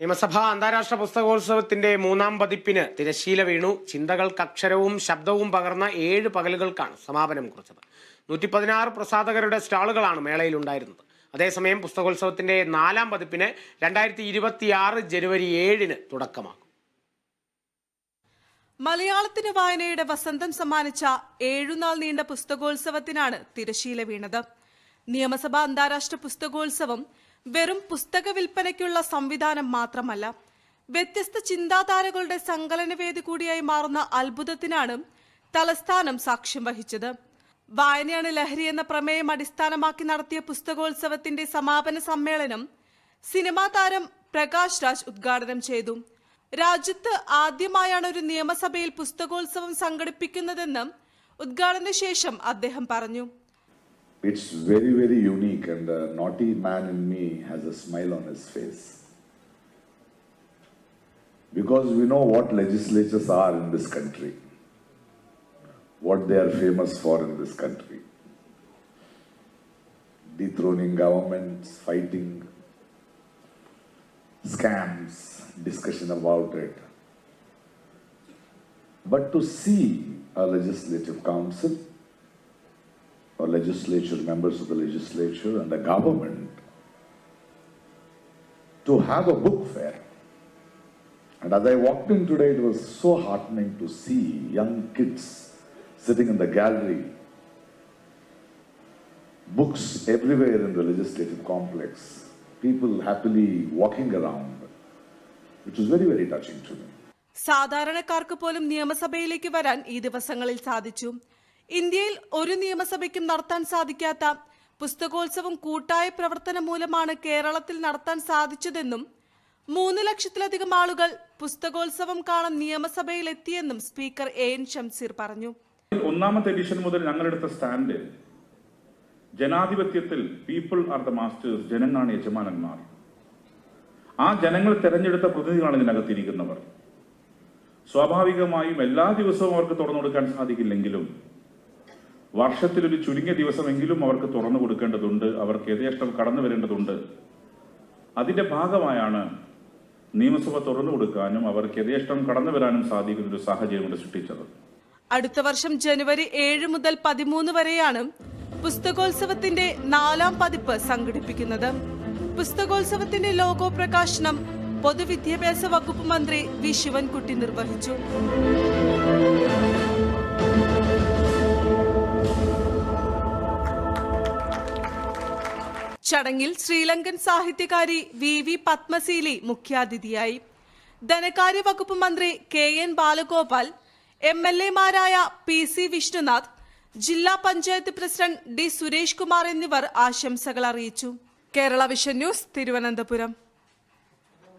നിയമസഭാ അന്താരാഷ്ട്ര പുസ്തകോത്സവത്തിന്റെ മൂന്നാം പതിപ്പിന് തിരശീല വീണു. ചിന്തകൾക്ക് അക്ഷരവും ശബ്ദവും പകർന്ന ഏഴ് പകലുകൾക്കാണ് സമാപനം കുറിച്ചത്. നൂറ്റി പതിനാറ് പ്രസാധകരുടെ സ്റ്റാളുകളാണ് മേളയിൽ ഉണ്ടായിരുന്നത് അതേസമയം പുസ്തകോത്സവത്തിന്റെ നാലാം പതിപ്പിന് രണ്ടായിരത്തി ഇരുപത്തിയാറ് ജനുവരി ഏഴിന് തുടക്കമാകും. മലയാളത്തിന് വായനയുടെ വസന്തം സമ്മാനിച്ച ഏഴുനാൾ നീണ്ട പുസ്തകോത്സവത്തിനാണ് തിരശീല വീണത്. നിയമസഭാ അന്താരാഷ്ട്ര പുസ്തകോത്സവം വെറും പുസ്തക വിൽപ്പനയ്ക്കുള്ള സംവിധാനം മാത്രമല്ല വ്യത്യസ്ത ചിന്താധാരകളുടെ സങ്കലനവേദി കൂടിയായി മാറുന്ന അത്ഭുതത്തിനാണ് തലസ്ഥാനം സാക്ഷ്യം വഹിച്ചത്. വായനയാണ് ലഹരി എന്ന പ്രമേയം അടിസ്ഥാനമാക്കി നടത്തിയ പുസ്തകോത്സവത്തിന്റെ സമാപന സമ്മേളനം സിനിമാ താരം പ്രകാശ് രാജ് ഉദ്ഘാടനം ചെയ്തു. രാജ്യത്ത് ആദ്യമായാണ് ഒരു നിയമസഭയിൽ പുസ്തകോത്സവം സംഘടിപ്പിക്കുന്നതെന്ന് ഉദ്ഘാടന ശേഷം അദ്ദേഹം പറഞ്ഞു. It's very, very unique, and the naughty man in me has a smile on his face. Because we know what legislatures are in this country, what they are famous for in this country dethroning governments, fighting scams, discussion about it. But to see a legislative council legislature, members of the legislature and the government to have a book fair. And as I walked in today, it was so heartening to see young kids sitting in the gallery, books everywhere in the legislative complex, people happily walking around. which was very, very touching to me. സാധാരണക്കാർക്ക് പോലും നിയമസഭയിലേക്ക് വരാൻ ഈ ദിവസങ്ങളിൽ സാധിച്ചു ഇന്ത്യയിൽ ഒരു നിയമസഭയ്ക്കും നടത്താൻ സാധിക്കാത്ത പുസ്തകോത്സവം കൂട്ടായ പ്രവർത്തനം മൂലമാണ് കേരളത്തിൽ നടത്താൻ സാധിച്ചതെന്നും മൂന്ന് ലക്ഷത്തിലധികം ആളുകൾ പുസ്തകോത്സവം കാണാൻ നിയമസഭയിൽ എത്തിയെന്നും സ്പീക്കർ എ എൻ ഷംസീർ പറഞ്ഞു. ഒന്നാമത്തെ എഡിഷൻ മുതൽ ഞങ്ങളെടുത്ത സ്റ്റാൻഡ് ജനാധിപത്യത്തിൽ പീപ്പിൾ ആർ ദ മാസ്റ്റേഴ്സ് ജനങ്ങളാണ് യജമാനന്മാർ. ആ ജനങ്ങൾ തെരഞ്ഞെടുത്ത പ്രതിനിധികളാണ് ഇതിനകത്തിരിക്കുന്നവർ. സ്വാഭാവികമായും എല്ലാ ദിവസവും അവർക്ക് തുറന്നു കൊടുക്കാൻ സാധിക്കില്ലെങ്കിലും വർഷത്തിലൊരു ചുരുങ്ങിയ ദിവസമെങ്കിലും അവർക്ക് തുറന്നു കൊടുക്കേണ്ടതുണ്ട് അവർക്ക് യഥേഷ്ടം കടന്നു വരേണ്ടതുണ്ട്. അതിന്റെ ഭാഗമായാണ് നിയമസഭ തുറന്നു കൊടുക്കാനും അവർക്ക് യഥേഷ്ടം കടന്നു വരാനും സാധിക്കുന്ന ഒരു സാഹചര്യം സൃഷ്ടിച്ചത്. അടുത്ത വർഷം ജനുവരി ഏഴ് മുതൽ പതിമൂന്ന് വരെയാണ് പുസ്തകോത്സവത്തിന്റെ നാലാം പതിപ്പ് സംഘടിപ്പിക്കുന്നത്. പുസ്തകോത്സവത്തിന്റെ ലോഗോ പ്രകാശനം പൊതുവിദ്യാഭ്യാസ വകുപ്പ് മന്ത്രി വി. ശിവൻകുട്ടി നിർവഹിച്ചു. ചടങ്ങിൽ ശ്രീലങ്കൻ സാഹിത്യകാരി വി വി പത്മശീലി മുഖ്യാതിഥിയായി. ധനകാര്യ വകുപ്പ് മന്ത്രി K N Balagopal M L എമാരായ P C Vishnunath ജില്ലാ പഞ്ചായത്ത് പ്രസിഡന്റ് ഡി സുരേഷ് കുമാർ എന്നിവർ ആശംസകൾ അറിയിച്ചു. Kerala vision news Thiruvananthapuram.